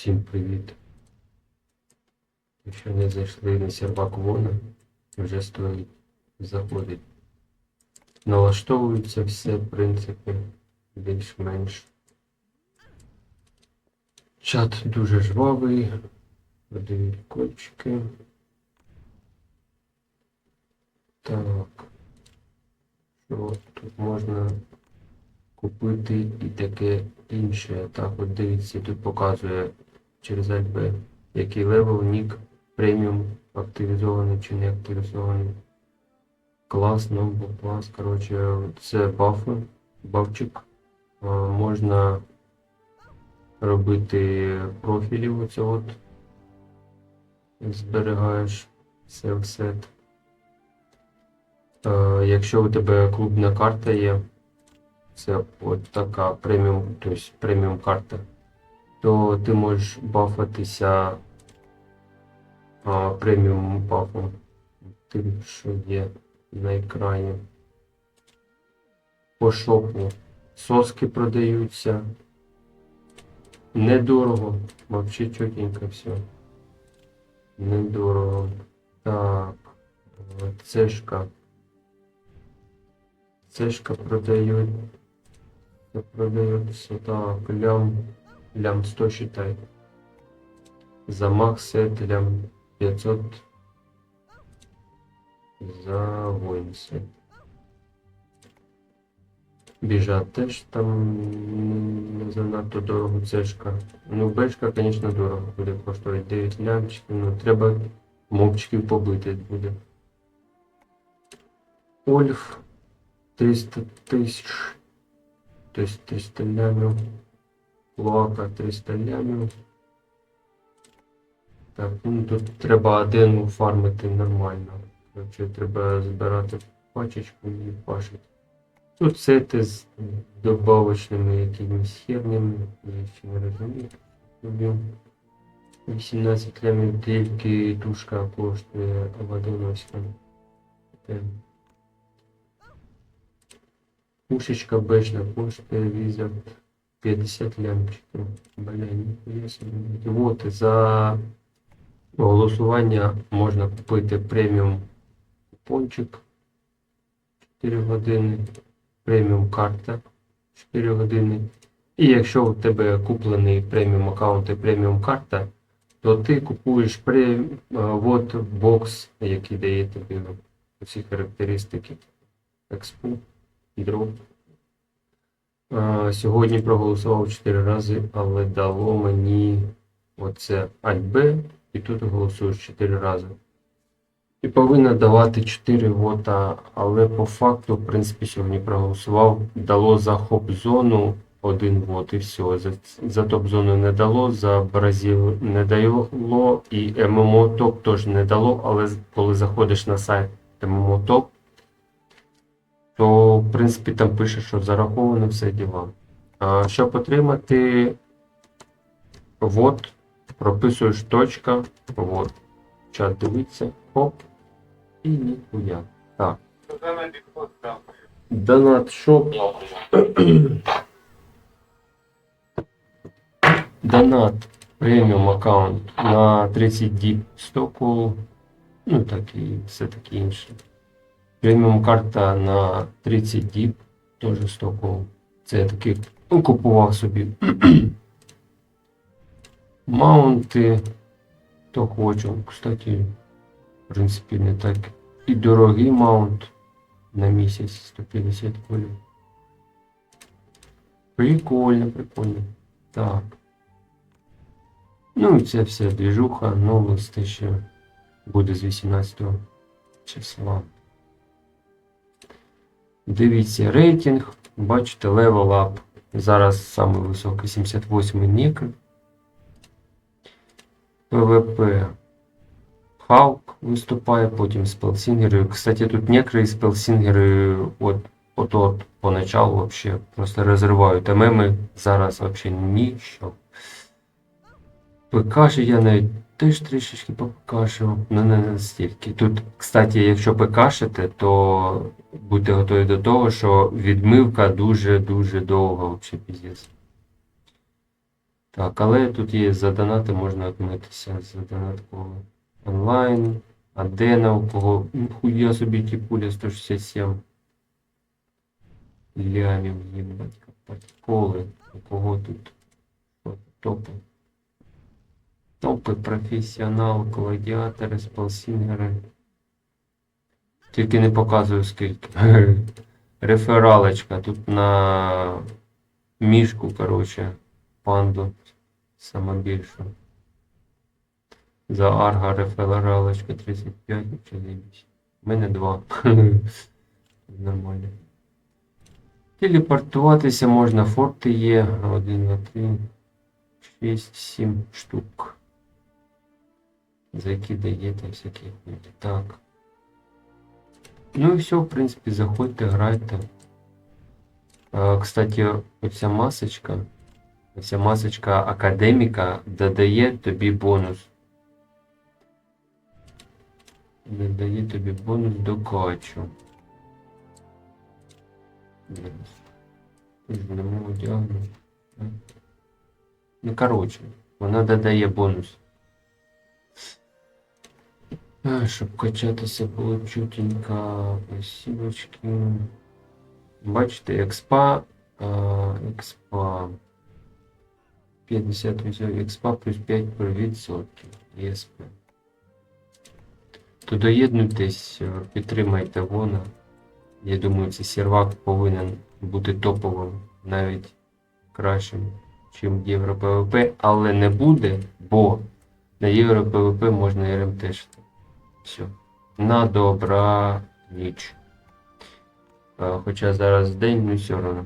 Всім привіт. Якщо не зайшли на сервак Вона, вже стоїть заходить. Налаштовується все, в принципі, більш-менш. Чат дуже жвавий. Видають кольчики. Так. Що тут можна купити і таке інше. Так, от дивіться, тут показує через альб, який левел, нік, преміум, активізований чи не активізований. Клас, новий клас. Коротше, це бафи, бафчик. Можна робити профілі оце от. Зберігаєш сейфсет. Е, Якщо у тебе клубна карта є, це от така преміум, тобто преміум карта, то ти можеш бафатися а, преміум бафом, тим, що є на екрані. По шопу соски продаються. Недорого, вообще чотенько все. Недорого. Так, цешка. Цешка продають. Це продається так, лям, лям 100 считай. За максет лям 500 за воїнси. Біжать теж там не занадто дорого цешка. Ну, бешка, звісно, дорого буде коштувати 9 лямчиків, ну треба мопчиків побити буде. Ольф 300 тисяч. Тобто 300 лямів. Лоака 300 лямів. Так, ну тут треба один фармити нормально. Короче, треба збирати пачечку і пашити. Тут сети з добавочними якимись хернями. Я ще не розумію. 18 лямів тільки тушка коштує Авадоновська. Пушечка бешна коштує віза 50 лямчиків. Блін. Вот за голосування можна купити преміум купончик 4 години, преміум карта 4 години. І якщо у тебе куплений преміум аккаунт і преміум карта, то ти купуєш пре... вот бокс, який дає тобі усі характеристики. Експу, дроп. Сьогодні проголосував 4 рази, але дало мені оце Альб, і тут голосуєш 4 рази. І повинна давати 4 вота, але по факту, в принципі, сьогодні проголосував, дало за хоп-зону 1 вот і все. За, за топ-зону не дало, за Бразил не дало, і ММО топ теж не дало, але коли заходиш на сайт ММО топ, то в принципі там пише, що зараховано все діла. Щоб отримати вот, прописуєш точка, вот, чат дивиться, хоп, і ніхуя. Так. Донат шоп. Донат преміум аккаунт на 30 діб стоку, ну так і все таке інше. Преміум карта на 30 діб, теж стоку. Це я такий ну, купував собі. Маунти, то хочу. Кстати, в принципі, не так і дорогий маунт на місяць 150 колів. Прикольно, прикольно. Так. Ну і це все движуха, новости ще буде з 18 числа. Дивіться рейтинг, бачите, level up. Зараз самий високий 78 нік. ПВП. Халк виступає, потім спелсінгери. Кстати, тут некоторі спелсінгери от, от, от поначалу вообще просто розривають. А меми зараз вообще ніщо. ПК ж я навіть теж трішечки попкашив, ну не настільки. Тут, кстати, якщо ПКшите, то будьте готові до того, що відмивка дуже-дуже довга, взагалі піздець. Так, але тут є за донати, можна отмитися за донат кого. Онлайн. А де на у кого? Хуя собі ті пуля 167. Лямів їбать копать. Коли. У кого тут? Топи. Топи, професіонал, гладіатори, спалсінгери. Тільки не показую скільки. Рефералочка. Тут на мішку, короче, панду. Саме більшу. За Арга рефералочка 35 чи заєбісь. У мене 2. Нормально. Телепортуватися можна, форти є. 1, 2, 3, 6, 7 штук. За які даєте всякі. хуйні. Так. Ну і все, в принципі, заходьте, грайте. А, кстати, оця масочка. Оця масочка академіка додає тобі бонус. Додає тобі бонус до качу. Діагноз. Ну, коротше, вона додає бонус. Щоб качатися було чутенько. Спасибочки. Бачите, експа. Експа. 50% експа плюс 5%. ЄСП. То доєднуйтесь, е, підтримайте вона. Я думаю, цей сервак повинен бути топовим, навіть кращим, чим Євро ПВП, але не буде, бо на Євро ПВП можна РМТшити. Все. На добра ніч. Хоча зараз день, ну все одно.